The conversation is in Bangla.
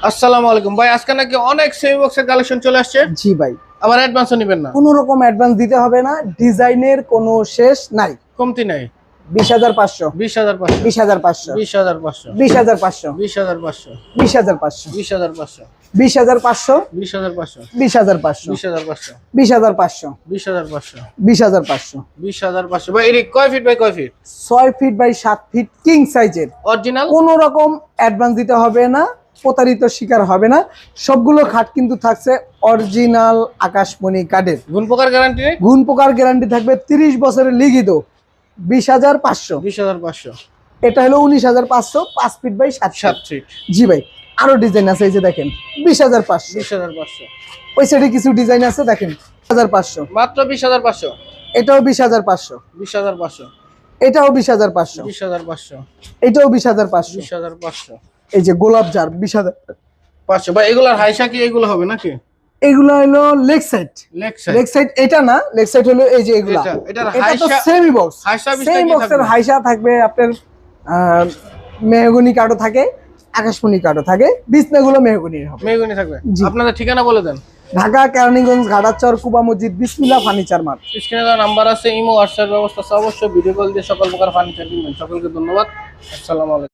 আসসালামু আলাইকুম ভাই আজকে নাকি অনেক সেমি বক্সের কালেকশন চলে আসছে জি ভাই আবার অ্যাডভান্সও নেবেন না কোনো রকম অ্যাডভান্স দিতে হবে না ডিজাইনের কোনো শেষ নাই কমতি নাই বিশ হাজার পাঁচশো বিশ হাজার পাঁচশো বিশ হাজার পাঁচশো বিশ হাজার পাঁচশো বিশ হাজার পাঁচশো বিশ হাজার পাঁচশো বিশ হাজার পাঁচশো বিশ হাজার পাঁচশো বিশ হাজার পাঁচশো বিশ হাজার পাঁচশো বিশ হাজার পাঁচশো বিশ হাজার পাঁচশো বিশ হাজার পাঁচশো বিশ হাজার পাঁচশো বিশ হাজার পাঁচশো ভাই এটি কয় ফিট বাই কয় ফিট ছয় ফিট বাই সাত ফিট কিং সাইজের অরিজিনাল কোনো রকম অ্যাডভান্স দিতে হবে না প্রতারিত শিকার হবে না সবগুলো খাট কিন্তু থাকছে অরিজিনাল আকাশমণি কাঠের গুণ প্রকার গ্যারান্টি গুণ প্রকার গ্যারান্টি থাকবে তিরিশ বছরের লিখিত বিশ হাজার পাঁচশো বিশ হাজার পাঁচশো এটা হলো উনিশ হাজার পাঁচশো পাঁচ ফিট বাই সাত সাত ফিট জি ভাই আরও ডিজাইন আছে এই যে দেখেন বিশ হাজার পাঁচশো বিশ হাজার পাঁচশো ওই সাইডে কিছু ডিজাইন আছে দেখেন হাজার পাঁচশো মাত্র বিশ হাজার পাঁচশো এটাও বিশ হাজার পাঁচশো বিশ হাজার পাঁচশো এটাও বিশ হাজার পাঁচশো বিশ হাজার পাঁচশো এটাও বিশ হাজার পাঁচশো বিশ হাজার পাঁচশো এই যে গোলাপ জার বিশ হাজার পাঁচশো। ভাই এগুলার হাইসা কি এগুলো হবে নাকি? এগুলো হলো leg side. Leg leg side এটা না লেগ সাইড হলো এই যে এগুলা। এটা- তো সেমি বক্স সেমি বক্সের হাইসা থাকবে আপনার মেহগনি কার্ডও থাকে আকাশমণি কার্ডও থাকে বিছনাগুলো মেহগনির হবে। মেগুনি থাকবে। আপনাদের ঠিকানা বলে দেন। ঢাকা কেরানীগঞ্জ ঘাটাচর কুবা মসজিদ বিসমিল্লা ফার্নিচার মার্ট। স্ক্রিনে দেওয়া নাম্বার আছে ইমো হোয়াটসঅ্যাপ ব্যবস্থা আছে অবশ্যই ভিডিও কল দিয়ে সকল প্রকার ফার্নিচার কিনবেন। সকলকে ধন্যবাদ। আসসালামু আলাইকুম।